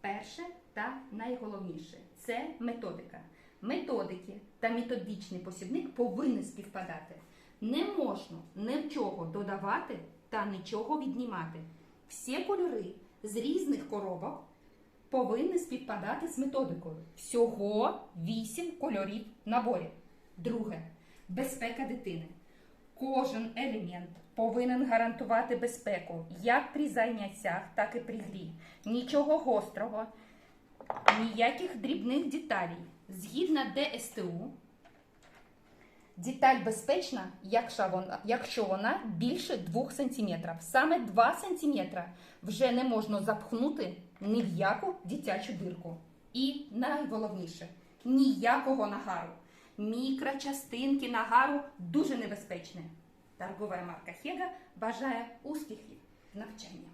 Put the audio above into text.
Перше та найголовніше це методика. Методики та методичний посібник повинні співпадати. Не можна нічого додавати та нічого віднімати. Всі кольори з різних коробок повинні співпадати з методикою. Всього 8 кольорів в наборі. Друге безпека дитини. Кожен елемент повинен гарантувати безпеку як при заняттях, так і при грі. Нічого гострого, ніяких дрібних деталей. Згідно ДСТУ, деталь безпечна, якщо вона більше 2 см. Саме 2 см вже не можна запхнути ні в яку дитячу дирку. І найголовніше ніякого нагару. Мікрочастинки нагару дуже небезпечне. Торгова марка Хега бажає успіхів в навчанні.